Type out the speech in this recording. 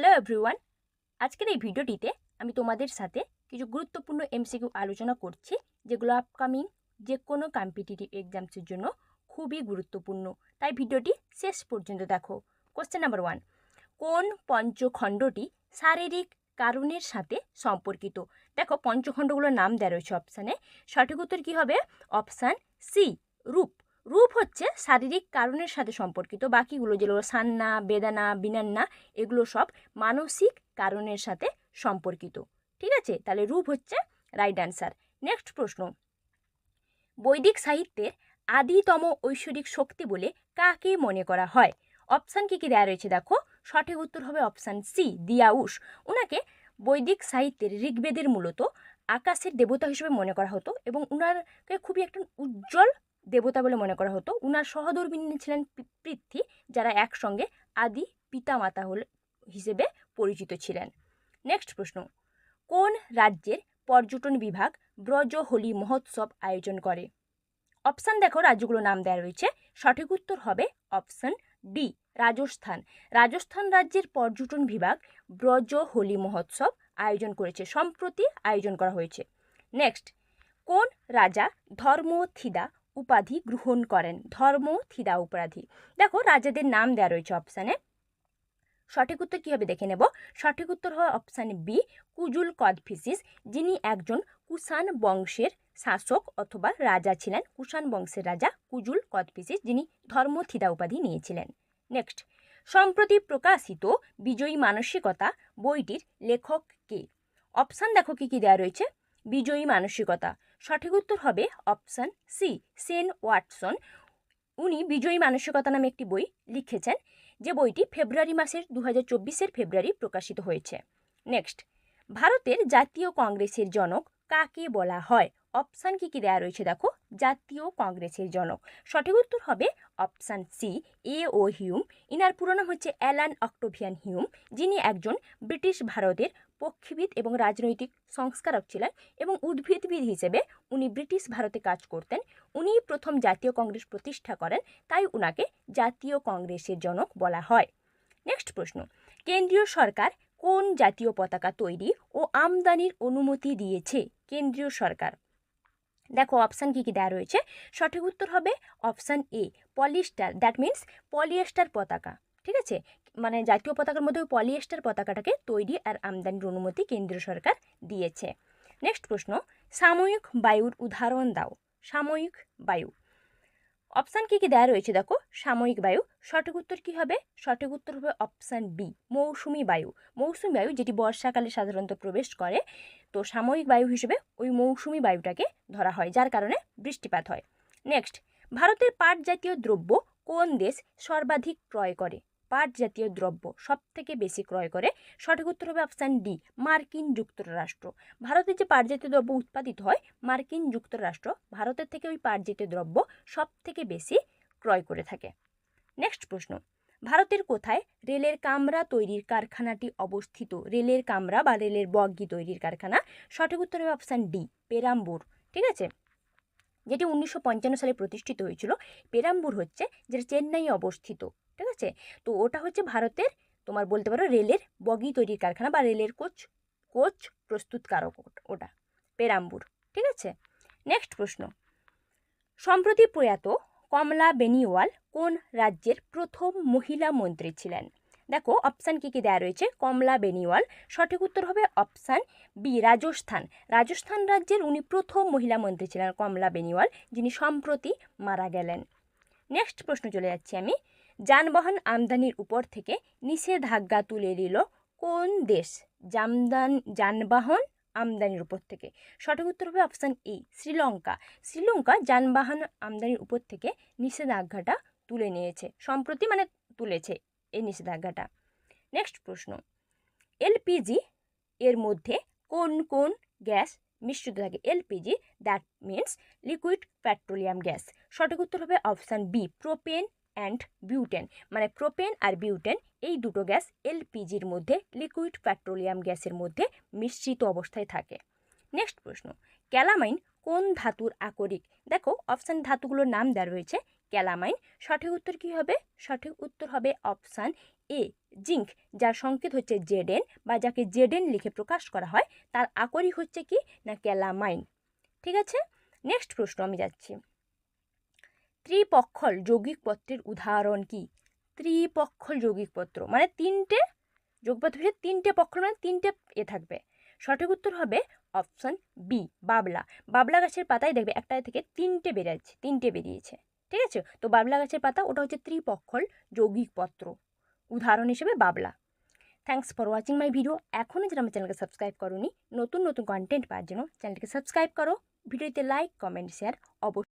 Hello everyone আজকের এই ভিডিওটিতে আমি তোমাদের সাথে কিছু গুরুত্বপূর্ণ এমসিকিউ আলোচনা করছি, যেগুলো আপকামিং যে কোনো কম্পিটিটিভ এক্সামসের জন্য খুবই গুরুত্বপূর্ণ। তাই ভিডিওটি শেষ পর্যন্ত দেখো। কোশ্চেন নাম্বার ওয়ান কোন পঞ্চখণ্ডটি শারীরিক কারণের সাথে সম্পর্কিত? দেখো, পঞ্চখণ্ডগুলোর নাম দেওয়া রয়েছে অপশানে সঠিক উত্তর কী হবে? অপশান সি রূপ। রূপ হচ্ছে শারীরিক কারণের সাথে সম্পর্কিত। বাকিগুলো যেগুলো সান্না, বেদানা, বিনান্না, এগুলো সব মানসিক কারণের সাথে সম্পর্কিত। ঠিক আছে? তাহলে রূপ হচ্ছে রাইট অ্যান্সার নেক্সট প্রশ্ন। বৈদিক সাহিত্যের আদিতম ঐশ্বরিক শক্তি বলে কাকে মনে করা হয়? অপশান কী কী দেওয়া রয়েছে দেখো? সঠিক উত্তর হবে অপশান সি দিয়াউস। ওনাকে বৈদিক সাহিত্যের ঋগ্বেদের মূলত আকাশের দেবতা হিসেবে মনে করা হতো এবং উনারকে খুবই একটা উজ্জ্বল দেবতা বলে মনে করা হতো। উনার সহধর্মিনী ছিলেন পৃথ্বী, যারা একসঙ্গে আদি পিতামাতা হল, হিসেবে পরিচিত ছিলেন। নেক্সট প্রশ্ন। কোন রাজ্যের পর্যটন বিভাগ ব্রজ হোলি মহোৎসব আয়োজন করে? অপশান দেখো, রাজ্যগুলোর নাম দেওয়া রয়েছে। সঠিক উত্তর হবে অপশান ডি রাজস্থান। রাজস্থান রাজ্যের পর্যটন বিভাগ ব্রজ হোলি মহোৎসব আয়োজন করেছে, সম্প্রতি আয়োজন করা হয়েছে। নেক্সট কোন রাজা ধর্মথিদা উপাধি গ্রহণ করেন। ধর্ম থিদা উপাধি। দেখো, রাজাদের নাম দেওয়া রয়েছে অপশানে সঠিক উত্তর কী হবে দেখে নেব? সঠিক উত্তর হয় অপশান বি কুজুল কদফিসিস, যিনি একজন কুষাণ বংশের শাসক অথবা রাজা ছিলেন। কুষাণ বংশের রাজা কুজুল কদফিসিস, যিনি ধর্মথিদা উপাধি নিয়েছিলেন। নেক্সট সম্প্রতি প্রকাশিত বিজয়ী মানসিকতা বইটির লেখক কে? অপশান দেখো কী কী দেওয়া রয়েছে। বিজয়ী মানসিকতা। সঠিক উত্তর হবে অপশান সি, সেন ওয়াটসন। উনি বিজয়ী মানসিকতা নামে একটি বই লিখেছেন, যে বইটি ফেব্রুয়ারি মাসের দু হাজার ফেব্রুয়ারি প্রকাশিত হয়েছে। নেক্সট, ভারতের জাতীয় কংগ্রেসের জনক কাকে বলা হয়? অপশান কি কি দেওয়া রয়েছে দেখো? জাতীয় কংগ্রেসের জনক। সঠিক উত্তর হবে option C, A O Hume. Inner পুরো নাম হচ্ছে অ্যালান অক্টোভিয়ান হিউম, যিনি একজন ব্রিটিশ ভারতের পক্ষীবিদ এবং রাজনৈতিক সংস্কারক ছিলেন এবং উদ্ভিদবিদ হিসেবে উনি ব্রিটিশ ভারতে কাজ করতেন। উনি প্রথম জাতীয় কংগ্রেস প্রতিষ্ঠা করেন, তাই উনাকে জাতীয় কংগ্রেসের জনক বলা হয়। নেক্সট প্রশ্ন, কেন্দ্রীয় সরকার কোন জাতীয় পতাকা তৈরি ও আমদানির অনুমতি দিয়েছে কেন্দ্রীয় সরকার? দেখো, অপশান কী কী দেওয়া রয়েছে? সঠিক উত্তর হবে option A polyester that means polyester পতাকা। ঠিক আছে? মানে জাতীয় পতাকার মধ্যে পলিয়েস্টার পতাকাটাকে তৈরি আর আমদানির অনুমতি কেন্দ্রীয় সরকার দিয়েছে। নেক্সট প্রশ্ন, সাময়িক বায়ুর উদাহরণ দাও। সাময়িক বায়ু। অপশান কী কী দেওয়া রয়েছে দেখো? সাময়িক বায়ু। সঠিক উত্তর কী হবে? সঠিক উত্তর হবে অপশান বি মৌসুমি বায়ু। মৌসুমি বায়ু যেটি বর্ষাকালে সাধারণত প্রবেশ করে, তো সাময়িক বায়ু হিসেবে ওই মৌসুমি বায়ুটাকে ধরা হয়, যার কারণে বৃষ্টিপাত হয়। নেক্সট ভারতের পাট জাতীয় দ্রব্য কোন দেশ সর্বাধিক ক্রয় করে? পাট জাতীয় দ্রব্য সব থেকে বেশি ক্রয় করে। সঠিক উত্তর হবে অপশান ডি মার্কিন যুক্তরাষ্ট্র। ভারতের যে পাট জাতীয় দ্রব্য উৎপাদিত হয়, মার্কিন যুক্তরাষ্ট্র ভারতের থেকে ওই পাট জাতীয় দ্রব্য সব থেকে বেশি ক্রয় করে থাকে। নেক্সট প্রশ্ন, ভারতের কোথায় রেলের কামরা তৈরির কারখানাটি অবস্থিত? রেলের কামরা বা রেলের বগি তৈরির কারখানা? সঠিক উত্তর হবে অপশান ডি পেরাম্বুর। ঠিক আছে? যেটি উনিশশো পঞ্চান্ন সালে প্রতিষ্ঠিত হয়েছিল। পেরাম্বুর হচ্ছে, যেটা চেন্নাই অবস্থিত। আছে তো ওটা হচ্ছে ভারতের, তোমার বলতে পারো রেলের বগি তৈরির কারখানা বা রেলের কোচ কোচ প্রস্তুতকারক ওটা- পেরাম্বুর, ঠিক আছে? নেক্সট প্রশ্ন। সম্প্রতি প্রয়াত কমলা বেনিওয়াল কোন রাজ্যের প্রথম মহিলা মন্ত্রী ছিলেন? দেখো অপশান কী কী দেওয়া রয়েছে? কমলা বেনিওয়াল, সঠিক উত্তর হবে অপশান বি রাজস্থান। রাজস্থান রাজ্যের উনি প্রথম মহিলা মন্ত্রী ছিলেন কমলা বেনিওয়াল, যিনি সম্প্রতি মারা গেলেন। নেক্সট প্রশ্ন চলে যাচ্ছি আমি। যানবাহন আমদানির উপর থেকে নিষেধাজ্ঞা তুলে দিল কোন দেশ? জামদান, যানবাহন আমদানির উপর থেকে। সঠিক উত্তর হবে অপশান এ, শ্রীলঙ্কা। শ্রীলঙ্কা যানবাহন আমদানির উপর থেকে নিষেধাজ্ঞাটা তুলে নিয়েছে। সম্প্রতি মানে তুলেছে এই নিষেধাজ্ঞাটা। নেক্সট প্রশ্ন। এলপিজি এর মধ্যে কোন কোন গ্যাস মিশ্রিত থাকে? LPG, that means liquid petroleum gas. সঠিক উত্তর হবে option B, propane. And butane মানে প্রোপেন আর বিউটেন এই দুটো গ্যাস এলপিজির মধ্যে লিকুইড পেট্রোলিয়াম গ্যাসের মধ্যে মিশ্রিত অবস্থায় থাকে। নেক্সট প্রশ্ন ক্যালামাইন কোন ধাতুর আকরিক? দেখো অপশান ধাতুগুলোর নাম দেওয়া রয়েছে ক্যালামাইন সঠিক উত্তর কী হবে? সঠিক উত্তর হবে অপশান এ জিঙ্ক যার সংকেত হচ্ছে জেডেন বা যাকে জেডেন লিখে প্রকাশ করা হয়, তার আকরিক হচ্ছে কি? না ক্যালামাইন ঠিক আছে? নেক্সট প্রশ্ন আমি যাচ্ছি। ত্রিপক্ষল যৌগিক পত্রের উদাহরণ কি? ত্রিপক্ষল যৌগিক পত্র মানে তিনটে যোগপত্র হিসেবে তিনটে পক্ষ মানে তিনটে এ থাকবে। সঠিক উত্তর হবে অপশান বি, বাবলা। বাবলা গাছের পাতায় দেখবে একটা থেকে তিনটে বেরিয়েছে তিনটে বেরিয়েছে। ঠিক আছে? তো বাবলা গাছের পাতা, ওটা হচ্ছে ত্রিপক্ষল যৌগিক পত্র উদাহরণ হিসেবে বাবলা। Thanks for watching my video এখনও যারা আমার চ্যানেলকে সাবস্ক্রাইব করোনি, নতুন নতুন কন্টেন্ট পাওয়ার জন্য চ্যানেলকে সাবস্ক্রাইব করো। ভিডিওতে লাইক কমেন্ট শেয়ার অবশ্যই